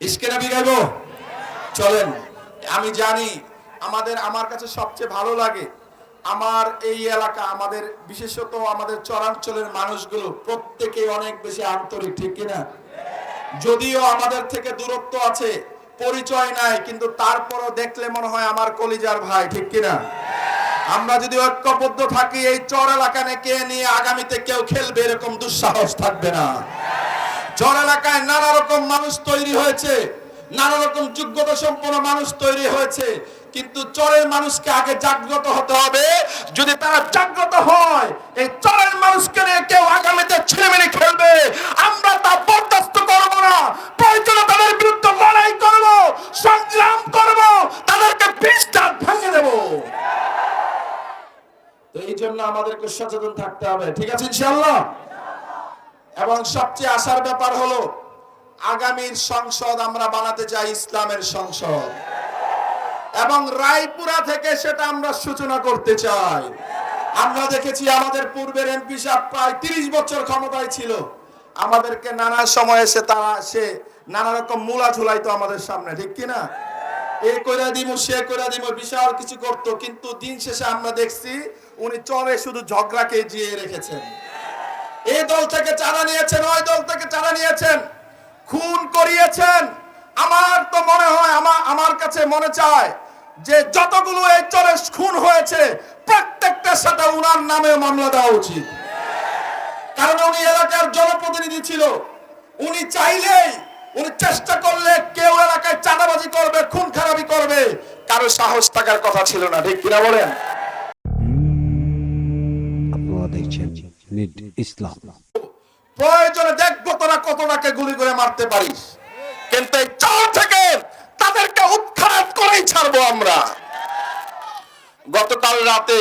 ইসকে নবী গাইবো চলেন, আমি জানি আমাদের, আমার কাছে সবচেয়ে ভালো লাগে আমার এই এলাকা, আমাদের বিশেষত আমাদের চরাঞ্চলের মানুষগুলো প্রত্যেকেই অনেক বেশি আন্তরিক, ঠিক কিনা? যদিও আমাদের থেকে দূরত্ব আছে, পরিচয় নাই, কিন্তু তারপরও দেখলে মনে হয় আমার কলিজার ভাই, ঠিক কিনা? আমরা যদি ঐক্যবদ্ধ থাকি, এই চর এলাকা কে নিয়ে আগামীতে কেউ খেলবে, এরকম দুঃসাহস থাকবে না। চর এলাকায় নানা রকম মানুষ তৈরি হয়েছে, নানা রকম যোগ্যতা সম্পন্ন মানুষ তৈরি হয়েছে, কিন্তু চরের মানুষকে আগে জাগ্রত হতে হবে। যদি তারা জাগ্রত হয়, এই চরের মানুষকে নিয়ে কেউ আগামীতে ছেলেমেলে খেলবে। আমরা তা বরদাস্ত করব না। প্রয়োজনে তাদের বিরুদ্ধে লড়াই করব, সংগ্রাম করব, তাদেরকে বিষটা ভেঙে দেব। তো এই জন্য আমাদেরকে সচেতন থাকতে হবে। ঠিক আছে ইনশাআল্লাহ? সবচেয়ে আসার ব্যাপার হলো, আগামীর সংসদ আমরা বানাতে চাই ইসলামের সংসদ। এবং রায়পুরা থেকে সেটা আমরা সূচনা করতে চাই। আমরা দেখেছি আমাদের পূর্বের এমপি সাহেব প্রায় তিরিশ বছর ক্ষমতায় ছিল। আমাদেরকে নানা সময় এসে তারা, সে নানা রকম মূলা ঝুলাইতো আমাদের সামনে, ঠিক কিনা? এ কইরা দিমু, সে কইরা দিমু, বিশাল কিছু করত, কিন্তু দিন শেষে আমরা দেখছি উনি চলে শুধু ঝগড়াকে জিয়ে রেখেছেন। এই দল থেকে চাঁদা নিয়েছেন, ওই দল থেকে চাঁদা নিয়েছেন। খুন করিয়েছেন। আমার তো মনে হয় আমার আমার কাছে মনে চায় যে যতগুলো এই চরে খুন হয়েছে, প্রত্যেকটার সাথে উনার নামে মামলা দেওয়া উচিত। কারণ উনি এলাকার জনপ্রতিনিধি ছিল। উনি চাইলেই, উনি চেষ্টা করলে কেউ এলাকায় চাঁদাবাজি করবে, খুন খারাপি করবে। কারও সাহস থাকার কথা ছিল না, ঠিক কিনা বলেন? আপনারা দেখছেন ইসলাম। প্রয়োজনে দেখব তোরা কতটাকে গুলি করে মারতে পারিস। কিন্তু এই চর থেকে তাদেরকে উৎখাত করেই ছাড়বো আমরা। গতকাল রাতে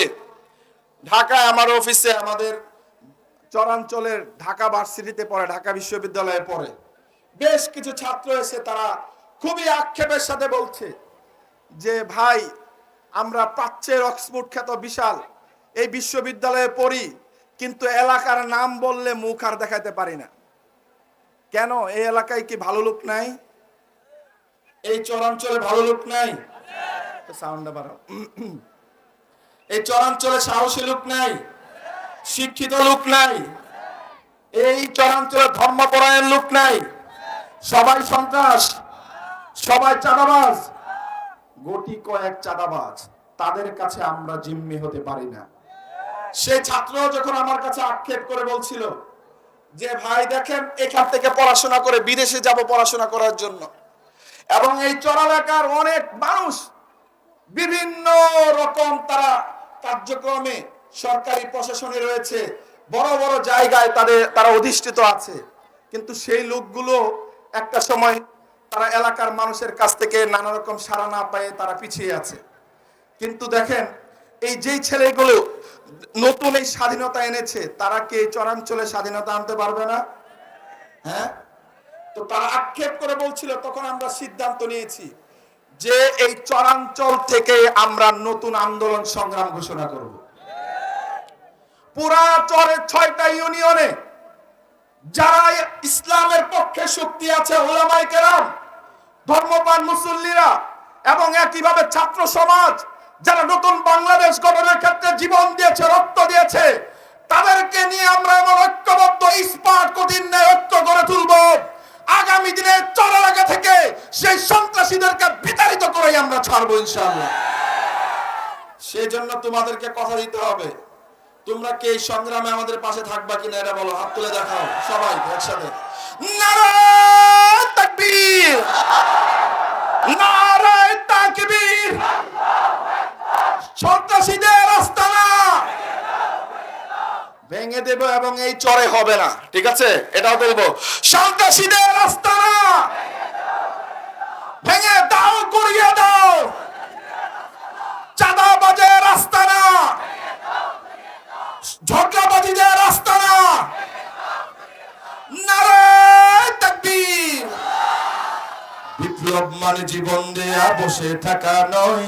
ঢাকায় আমার অফিসে আমাদের চরাঞ্চলের ঢাকা ভার্সিটিতে পড়ে, ঢাকা বিশ্ববিদ্যালয়ে পড়ে। বেশ কিছু ছাত্র এসে তারা খুবই আক্ষেপের সাথে বলছে যে, ভাই, আমরা প্রাচ্যের অক্সফোর্ড খ্যাত বিশাল। এই বিশ্ববিদ্যালয়ে পড়ি কিন্তু এলাকার নাম বললে মুখ আর দেখাতে পারি না। কেন? এই এলাকায় কি ভালো লোক নাই? এই চরাঞ্চলে ভালো লোক নাই? সাউন্ডটা বাড়াও। এই চরাঞ্চলে সাহসী লোক নাই? শিক্ষিত লোক নাই? এই চরাঞ্চলে ধর্মপরায়ণ লোক নাই? সবাই সন্ত্রাস? সবাই চাঁদাবাজ? গোটি কয়েক চাঁদাবাজ। তাদের কাছে আমরা জিম্মি হতে পারি না। সেই ছাত্র যখন আমার কাছে আক্ষেপ করে বলছিল যে, ভাই, দেখেন, এখান থেকে পড়াশোনা করে বিদেশে যাব পড়াশোনা করার জন্য। এবং এই চরালাকার অনেক মানুষ বিভিন্ন রকম তারা কার্যক্রমে সরকারি প্রশাসনে রয়েছে, বড় বড় জায়গায় তাদের, তারা অধিষ্ঠিত আছে। কিন্তু সেই লোকগুলো একটা সময় তারা এলাকার মানুষের কাছ থেকে নানা রকম সাড়া না পায়ে তারা পিছিয়ে আছে। কিন্তু দেখেন, এই যেই ছেলেগুলো নতুন এই স্বাধীনতা এনেছে, তারা কে চরাঞ্চলে স্বাধীনতা আনতে পারবে না? হ্যাঁ? তো তারা আক্ষেপ করে বলছিল, তখন আমরা সিদ্ধান্ত নিয়েছি যে এই চরাঞ্চল থেকে আমরা নতুন আন্দোলন সংগ্রাম ঘোষণা করব। পুরা চরের ছয়টা ইউনিয়নে যারা ইসলামের পক্ষে শক্তি আছে ওলামাই কেরাম ধর্মপান মুসল্লিরা এবং একইভাবে ছাত্র সমাজ, যারা নতুন বাংলাদেশ গঠনের ক্ষেত্রে জীবন দিয়েছে, রক্ত দিয়েছে। তাদেরকে নিয়ে আমরা এমন ঐক্যবদ্ধ, ইস্পাত, কঠিন ন্যায় ঐক্য গড়ে তুলব। আগামী দিনে চর এলাকা থেকে সেই সন্ত্রাসীদেরকে বিতাড়িত করেই আমরা ছাড়বো, ইনশাআল্লাহ। সেই জন্য তোমাদেরকে কথা দিতে হবে। তোমরা কে সংগ্রামে আমাদের পাশে থাকবা কিনা এটা বলো, হাত তুলে দেখাও সবাই একসাথে। নারায় তাকবীর! নারায় তাকবীর! সন্ত্রাসীদের আস্তানা ভেঙে দেব এবং এই চরে হবে না। ঠিক আছে? এটাও সন্ত্রাসীদের আস্তানা ভেঙে দাও গুড়িয়ে দাও। ঝগড়াবাজিদের আস্তানা নারায় তাকবীর। বিপ্লব মানে জীবন দেয়া, বসে থাকা নয়।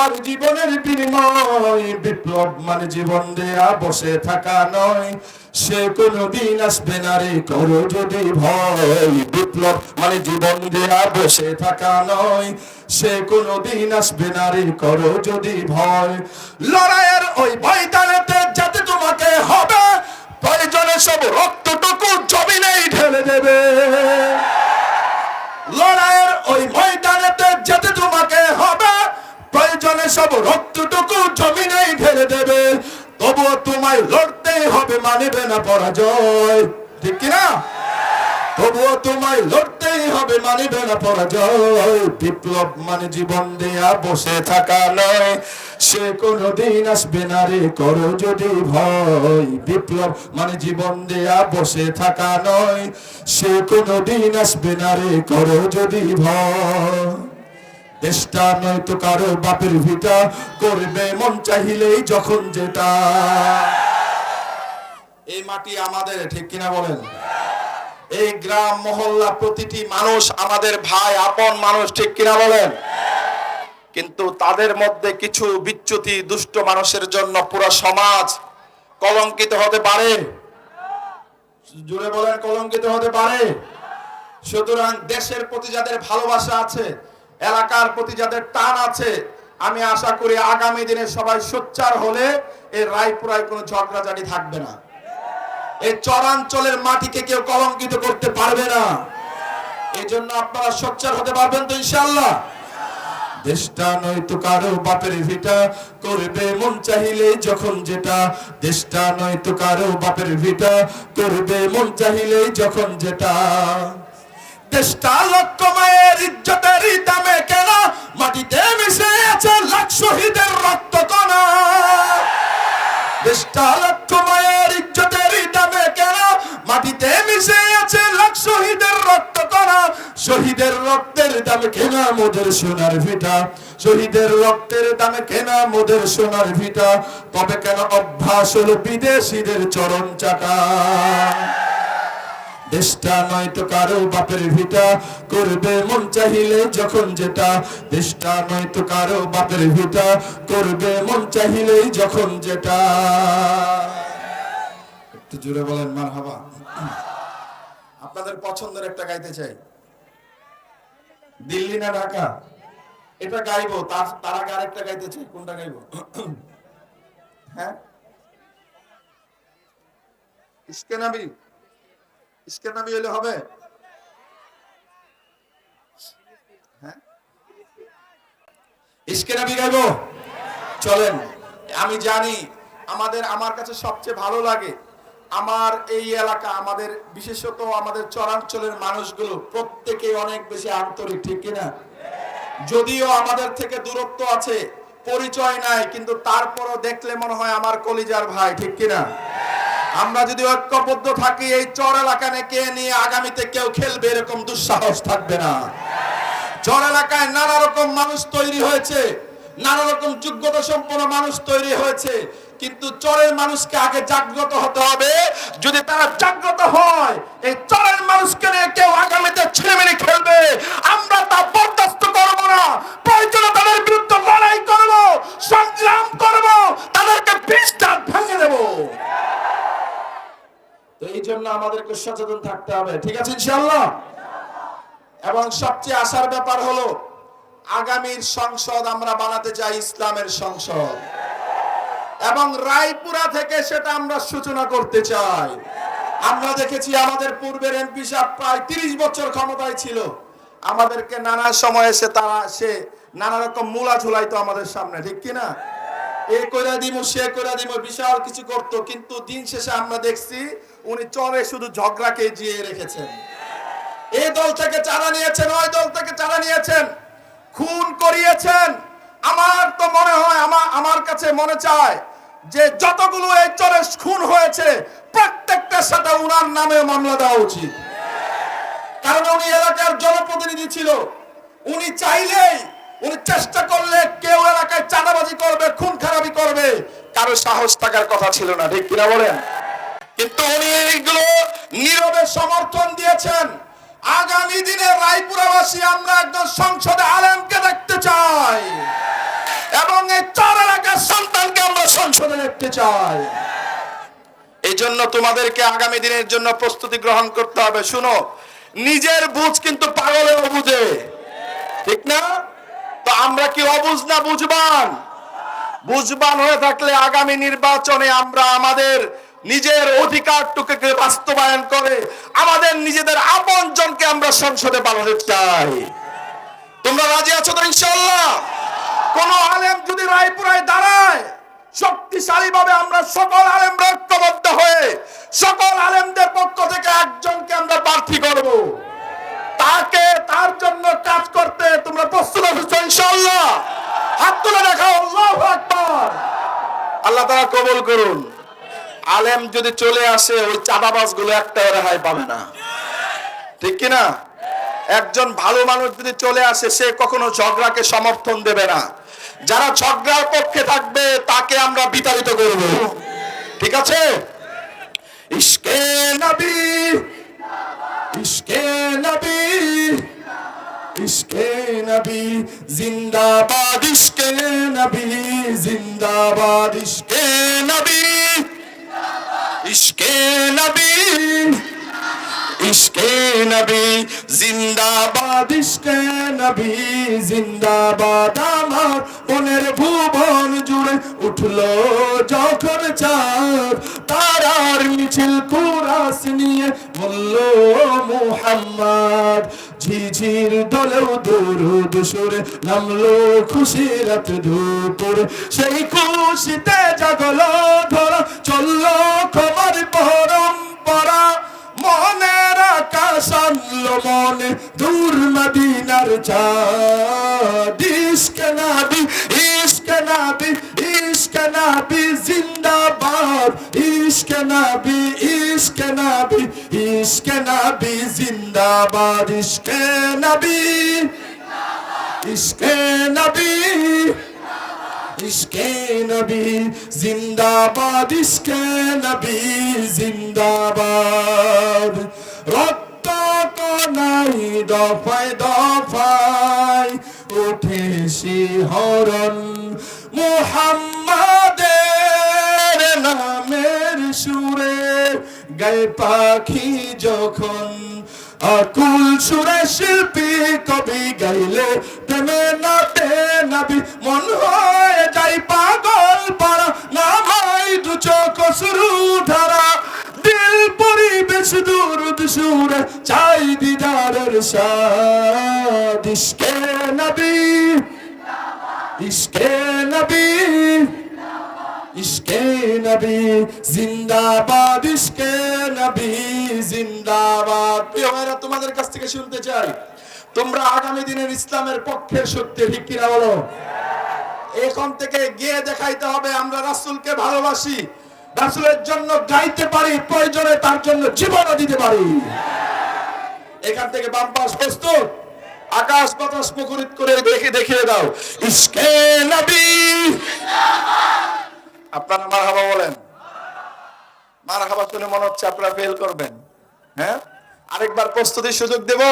আর জীবনের বিনিময়। বিপ্লব মানে জীবন দেয়া, বসে থাকা নয়। সে কোনো দিন আসবে না রে, করো যদি ভয়। বিপ্লব মানে জীবন দেয়া, বসে থাকা নয়। সে কোনো দিন আসবে না রে, করো যদি ভয়। লড়াইয়ের ওই ময়দানেতে যাতে তোমাকে হবে। প্রয়োজনে সব রক্তটুকু জমিনেই ঢেলে দেবে? প্রয়োজনে সব রক্তটুকু জমিনেই ঢেলে দেবে। তবুও তোমায় লড়তেই হবে, মানিবে না পরাজয়। ঠিক কিনা তবুও তোমায় লড়তেই হবে, মানিবে না পরাজয়। বিপ্লব মানে জীবন দেয়া বসে থাকা নয়। সে কোনদিন আসবে না রে, করো যদি ভয়। বিপ্লব মানে জীবন দেয়া বসে থাকা নয়। সে কোনদিন আসবে না রে, করো যদি ভয়। দেশটা নয়তো কারও বাপের ভিটা, করবে মন চাহিলেই যখন যেটা। এই মাটি আমাদের, ঠিক কিনা বলেন? এই গ্রাম, মহল্লা, প্রতিটি মানুষ আমাদের ভাই, আপন মানুষ, ঠিক কিনা বলেন? কিন্তু তাদের মধ্যে কিছু বিচ্যুতি দুষ্ট মানুষের জন্য পুরো সমাজ কলঙ্কিত হতে পারে। জুড়ে বলেন, কলঙ্কিত হতে পারে। সুতরাং দেশের প্রতি যাদের ভালোবাসা আছে এলাকার প্রতি যাদের টান আছে, আমি আশা করি আগামী দিনে সবাই সোচ্চার হলে এই রায়পুরায় কোনো ঝগড়াঝাটি থাকবে না। এই চরাঞ্চলের মাটিকে কেউ কলঙ্কিত করতে পারবে না। এই জন্য আপনারা সোচ্চার হতে পারবেন তো ইনশাল্লাহ দেশটা কারও বাপের ভিটা, করবে মন চাহিলে যখন যেটা। দেশটা নয়তো কারও বাপের ভিটা, করবে মন চাহিলে যখন যেটা। দেশটা মায়ের ইজ্জতের দামে দামে কেনা মোদের সোনার ভিটা। শহীদের রক্তের দামে কেনা মোদের সোনার ভিটা। তবে কেন অভ্যাস হলো বিদেশিদের চরণ চাকা দেশটা নয়তো কারও বাপের ভিটা। করবে মন চাহিলে যখন যেটা। দেশটা নয়তো কারও বাপের ভিটা। করবে মন চাহিলে যখন যেটা। একটু জুড়ে বলেন মার হাবা আপনাদের পছন্দের একটা গাইতে চাই। দিল্লি না ঢাকা? এটা গাইবো, তার তার আগে আরেকটা গাইতে চাই, কোনটা গাইবো? হ্যাঁ? ইসকে নবী ইসকে হবে? হ্যাঁ? ইসকে গাইবো? চলেন, আমি জানি আমাদের, আমার কাছে সবচেয়ে ভালো লাগে আমার এই এলাকা, আমাদের বিশেষত আমাদের চরাঞ্চলের মানুষগুলো প্রত্যেকে অনেক বেশি আন্তরিক, ঠিক কিনা? যদিও আমাদের থেকে দূরত্ব আছে, পরিচয় নাই, কিন্তু তারপরও দেখলে মনে হয় আমার কলিজার ভাই, ঠিক কিনা? আমরা যদি ঐক্যবদ্ধ থাকি, এই চর এলাকা কে নিয়ে আগামীতে কেউ খেলবে এরকম দুঃসাহস থাকবে না। চর এলাকায় নানা রকম মানুষ তৈরি হয়েছে, নানা রকম যোগ্যতা সম্পন্ন মানুষ তৈরি হয়েছে কিন্তু চরের মানুষকে আগে জাগ্রত হতে হবে। যদি তারা জাগ্রত হয়, এই চরের মানুষকে নিয়ে কেউ আগামীতে ছেলেমেলে খেলবে। আমরা তা বরদাস্ত করব না। প্রয়োজনে তাদের বিরুদ্ধে লড়াই করব, সংগ্রাম করব, তাদেরকে ভেঙে দেবো। এই জন্য আমাদেরকে সচেতন থাকতে হবে, ঠিক আছে ইনশাআল্লাহ? এবং সবচেয়ে আশার ব্যাপার হলো, আগামীর সংসদ আমরা বানাতে চাই ইসলামের সংসদ। এবং রায়পুরা থেকে সেটা আমরা সূচনা করতে চাই। আমরা দেখেছি আমাদের পূর্বের এমপি সাহেব প্রায় তিরিশ বছর ক্ষমতায় ছিল। আমাদেরকে নানা সময় এসে তারা, সে নানা রকম মূলা ঝুলাইতো আমাদের সামনে, ঠিক কিনা এ কইরা দিব সে কইরা দিব বিশাল কিছু করতো, কিন্তু দিন শেষে আমরা দেখছি উনি চরে শুধু ঝগড়াকে জিয়ে রেখেছেন। এই দল থেকে চারা নিয়েছেন, ওই দল থেকে চারা নিয়েছেন। খুন করিয়েছেন। আমার তো মনে হয় আমার আমার কাছে মনে চায় যে যতগুলো এই চরে খুন হয়েছে, প্রত্যেকটার সাথে উনার নামে মামলা দেওয়া উচিত। কারণ উনি এলাকার জনপ্রতিনিধি ছিল। উনি চাইলেই, উনি চেষ্টা করলে কেউ এলাকায় চাঁদাবাজি করবে, খুন খারাপি করবে। কারও সাহস থাকার কথা ছিল না, ঠিক কিনা বলেন? কিন্তু উনি এইগুলো নীরবে সমর্থন দিয়েছেন। আগামী দিনে রায়পুরাবাসী আমরা একজন সংসদে আলেমকে দেখতে চাই। এবং এই চার এলাকার সন্তানকে আমরা সংসদে দেখতে চাই। এই জন্য তোমাদেরকে আগামী দিনের জন্য প্রস্তুতি গ্রহণ করতে হবে। শুনো, নিজের বুঝ কিন্তু পাগলেও বুঝে ঠিক না? তো আমরা কি অবুঝ না বুঝবান? বুঝবান হয়ে থাকলে আগামী নির্বাচনে আমরা আমাদের নিজের অধিকারটুকুকে বাস্তবায়ন করে, আমাদের নিজেদের আপন জনকে আমরা সংসদে পাঠাতে চাই। তোমরা রাজি আছো তো ইনশাল্লাহ কোন আলেম যদি রায়পুরায় দাঁড়ায় শক্তিশালী ভাবে আমরা সকল আলেম ঐক্যবদ্ধ হয়ে সকল আলেমদের পক্ষ থেকে একজনকে আমরা প্রার্থী করব। তাকে, তার জন্য কাজ করতে তোমরা প্রস্তুত আছো ইনশাআল্লাহ। হাত তুলে দেখাও, আল্লাহু আকবার। আল্লাহ তাআলা কবুল করুন। আলেম যদি চলে আসে, ওই চাঁদাবাজগুলো একটা রেহাই পাবে না। ঠিক কি না একজন ভালো মানুষ যদি চলে আসে, সে কখনো ঝগড়াকে সমর্থন দেবে না। যারা ঝগড়ার পক্ষে থাকবে, তাকে আমরা বিতাড়িত করব। ঠিক আছে? ইশকে নবী ইশকে নবী ইশকে নবী, জিন্দাবাদ ইশকে নবী, জিন্দাবাদ ইশকে নবী ইশকে নবী ইশকে নবী, জিন্দাবাদ, ইশকে নবী, জিন্দাবাদ। আমার মনের ভুবন জুড়ে উঠল যখন চাঁদ, তারার মিছিল কুরাস নিয়ে বলল, মুহাম্মদ, ঝিঝির দলেও দুরুদ সুরে নামলো খুশি রাত দুপুর। সেই খুশিতে জাগলো ধরা, চলল খবর পরম্পরা মনে দূর মদিনার চাঁদ, ইশকে নাবি ইশকে নাবি ইশকে নাবি জিন্দাবাদ, ইশকে নাবি ইশকে নাবি ইশকে নাবি জিন্দাবাদ, ইশকে নাবি, ইশকে নবী ইশকে নবী জিন্দাবাদ, ইশকে নবী জিন্দাবাদ। রক্ত কনাই দফায় দফায় উঠে শিহরণ মুহাম্মাদের নামের সুরে গায়ে পাখি যখন আকুল সুরে শিল্পী কবি গাইলে প্রেমে নাতে নাবি মন হয়ে। তোমাদের কাছ থেকে শুনতে চাই, তোমরা আগামী দিনের ইসলামের পক্ষের সত্যি ঠিক কিনা বলো? এখন থেকে গিয়ে দেখাইতে হবে, আমরা রাসূলকে ভালোবাসি। রাসুলের জন্য গাইতে পারি, প্রয়োজনে তার জন্য জীবনও দিতে পারি। এখান থেকে বাম পাশ প্রস্তুত। আকাশ বাতাস মুখরিত করে দেখে দেখিয়ে দাও। ইশকে নবী। আপনারা মারহাবা বলেন। মারহাবা শুনে মনে হচ্ছে আপনারা ফেল করবেন। হ্যাঁ? আরেকবার প্রস্তুতির সুযোগ দেব।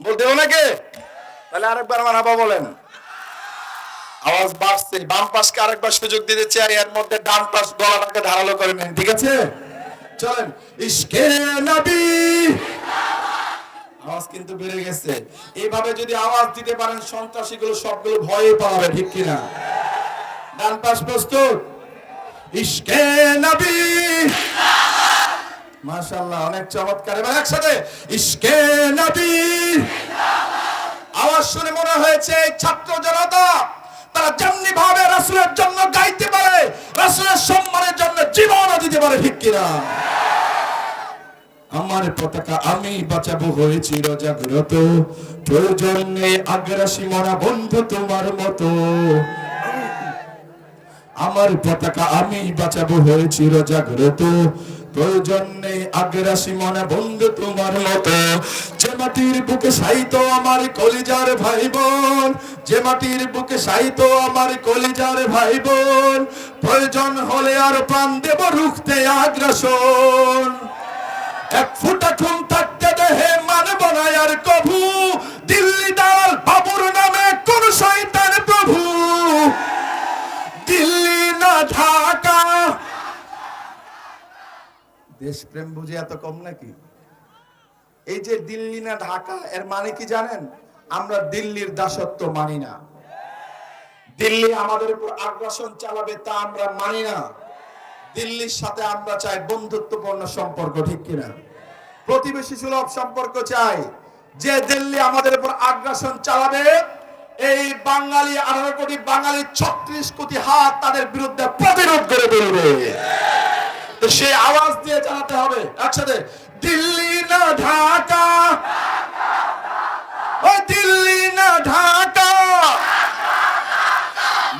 বল দেবো নাকি? তাহলে আরেকবার মারহাবা বলেন। আওয়াজ বাড়ছে। বাম পাশকে আরেকবার সুযোগ দিতে চাই। এর মধ্যে ডান পাশ গলাটাকে ধারালো করে নেন, ঠিক আছে? চলেন আওয়াজ কিন্তু বেড়ে গেছে। এইভাবে যদি আওয়াজ দিতে পারেন সবগুলো ভয়ে ঠিক কিনা? ডান পাশ প্রস্তুত। নবী। অনেক চমৎকার। এবার একসাথে নবী। আওয়াজ শুনে মনে হয়েছে ছাত্র জনতা, তারা যেমনি ভাবে রাসূলের জন্য গাইতে পারে, রাসূলের সম্মানের জন্য জীবনও দিতে পারে, ঠিক কিনা? আমার পতাকা আমি বাঁচাবো হয়েছিল জাগ্রত। প্রয়োজন আগ্রাসী মরা বন্ধু তোমার মতো। আমার পতাকা আমি বাঁচাবো হয়েছিল জাগ্রত। আগ্রাসী মনে বন্ধু তোমার মতো। যে মাটির বুকে সাইত আমার কলিজার ভাই বোন যে মাটির বুকে সাইত আমার কলিজার ভাই বোন প্রয়োজন হলে আর প্রাণ দেব রুখতে আগ্রাসন। এক ফুটা খুন থাকতে দেহে মানব না আর কভু। দিল্লি দালাল বাবুর নামে কোন শয়তান প্রভু। দিল্লি না ঢাকা। দেশপ্রেম বুঝে এত কম নাকি? এই যে দিল্লি না ঢাকা, এর মানে কি জানেন? আমরা দিল্লির দাসত্ব মানি না। দিল্লি আমাদের উপর আগ্রাসন চালাবে তা আমরা মানি না। দিল্লির সাথে আমরা চাই বন্ধুত্বপূর্ণ সম্পর্ক, ঠিক কিনা? প্রতিবেশী সুলভ সম্পর্ক চাই। যে দিল্লি আমাদের উপর আগ্রাসন চালাবে, এই বাঙালি, আঠারো কোটি বাঙালি, ছত্রিশ কোটি হাত তাদের বিরুদ্ধে প্রতিরোধ করে বেরোবে তো সেই আওয়াজ দিয়ে জানাতে হবে। একসাথে, দিল্লি না ঢাকা দিল্লি না ঢাকা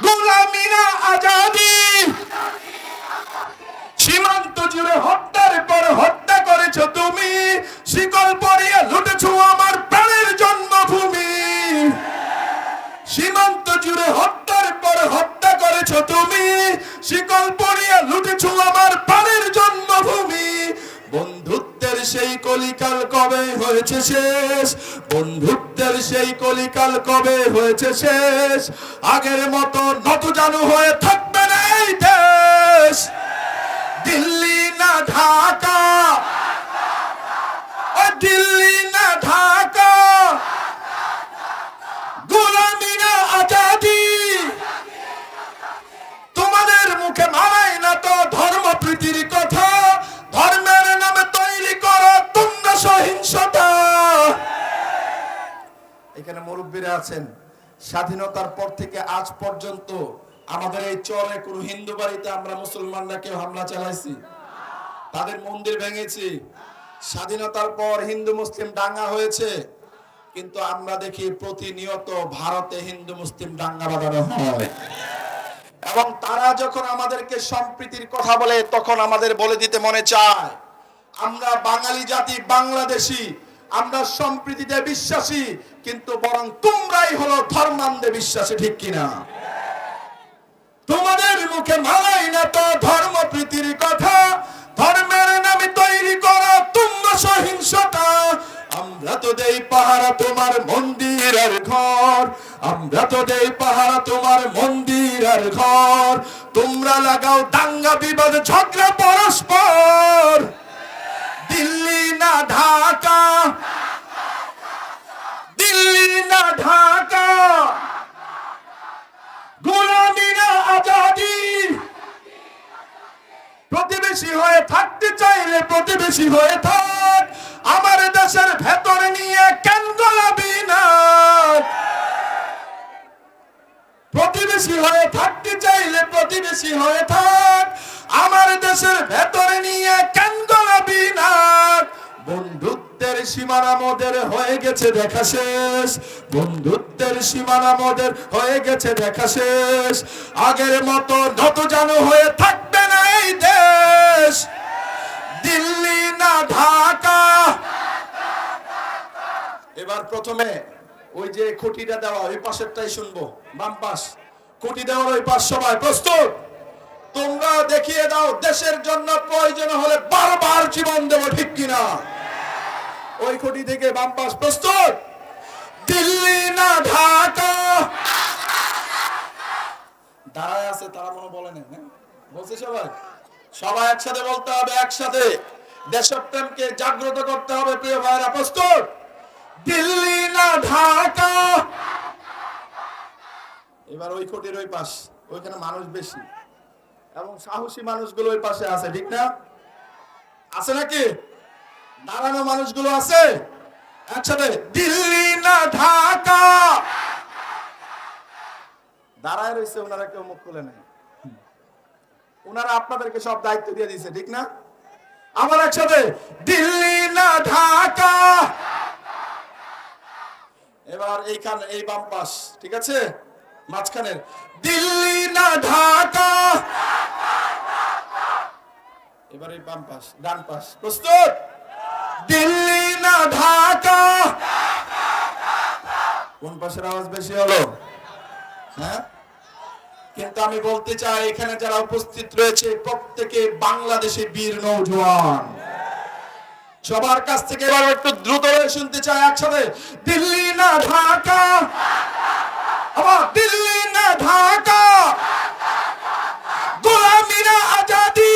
গোলামি না আজাদি সীমান্ত জুড়ে হত্যার পর করেছ তুমি? শিকল পরিয়ে লুটেছো আমার প্রাণের জন্মভূমি। সীমান্ত জুড়ে হত্যার পর হত্যা করেছ তুমি। শিকল পরিয়ে লুটেছো আমার প্রাণের জন্মভূমি। বন্ধুত্বের সেই কলিকাল কবে হয়েছে শেষ? বন্ধুত্বের সেই কলিকাল কবে হয়েছে শেষ? আগের মতো নত জানু হয়ে স্বাধীনতার পর থেকে আজ পর্যন্ত আমাদের এই চরে কোনো হিন্দু বাড়িতে আমরা মুসলমানরা কেউ হামলা চালাইছি। তাদের মন্দির ভেঙেছি। স্বাধীনতার পর হিন্দু মুসলিম দাঙ্গা হয়েছে। কিন্তু আমরা দেখি প্রতিনিয়ত ভারতে হিন্দু মুসলিম দাঙ্গা বাঁধানো হয়। এবং তারা যখন আমাদেরকে সম্প্রীতির কথা বলে, তখন আমাদের বলে দিতে মনে চায়, আমরা বাঙালি জাতি, বাংলাদেশি আমরা সম্প্রীতিতে বিশ্বাসী, কিন্তু বরং তোমরাই হলো ধর্মান্ধে বিশ্বাসী, ঠিক কিনা? তোমাদের মুখে মানাই না তো ধর্ম প্রীতির কথা, ধর্মের নামে তৈরি করো তোমরা সহিংসতা। আমরা তো দেই পাহারা তোমার মন্দির আর ঘর, আমরা তো দেই পাহারা তোমার মন্দির আর ঘর। তোমরা লাগাও দাঙ্গা বিবাদ, ঝগড়া পরস্পর। দিল্লি না ঢাকা দিল্লি না ঢাকা। আজাদি। প্রতিবেশী হয়ে থাকতে চাইলে প্রতিবেশী হয়ে থাক। সীমানা মোদের হয়ে গেছে, দেখা শেষ। বন্ধুত্বের সীমানা মোদের হয়ে গেছে, দেখা শেষ। আগের মতো নত জানো হয়ে থাকবে না এই দেশ। দিল্লি না ঢাকা। এবার প্রথমে ওই যে খুঁটিটা দেওয়া, ওই পাশেরটাই শুনব, বাম পাশ। খুঁটি দেওয়ার ওই পাশ সবাই প্রস্তুত। তোমরা দেখিয়ে দাও, দেশের জন্য প্রয়োজন হলে বারবার জীবন দেব, ঠিক কিনা? ওই খুঁটি থেকে বাম পাশ প্রস্তুত। দিল্লি না ঢাকা? দাঁড়ায় আছে, তারা কোনো বলে না হ্যাঁ? বলছে সবাই। সবাই একসাথে বলতে হবে, একসাথে। দেশপ্রেমকে জাগ্রত করতে হবে, প্রিয় ভাইরা, প্রস্তুত। দিল্লি না ঢাকা? এবার ওই কোটির ওই পাশ, ওইখানে মানুষ বেশি। এবং সাহসী মানুষগুলো ওই পাশে আছে, ঠিক না? আছে নাকি? দাঁড়ানো মানুষগুলো আছে? একসাথে, দিল্লি না ঢাকা? দাঁড়ায় রয়েছে, ওনারা কেউ মুখ খুলে নেই। ওনারা আপনাদেরকে সব দায়িত্ব দিয়ে দিয়েছে, ঠিক না? আমার একসাথে, দিল্লি না ঢাকা? এবার এইখানে, এই বাম পাশ, ঠিক আছে? মাঝখানের, দিল্লি না ঢাকা? এবারে বাম পাশ, ডান পাশ, প্রস্তুত? দিল্লি না ঢাকা? কোন পাশের আওয়াজ বেশি হলো? হ্যাঁ? কিন্তু আমি বলতে চাই, এখানে যারা উপস্থিত রয়েছে, প্রত্যেকে বাংলাদেশে বীর নৌজওয়ান। সবার কাছ থেকে এবার একটু দ্রুত শুনতে চাই একসাথে। দিল্লি না ঢাকা? আবার দিল্লি না ঢাকা? আজাদি?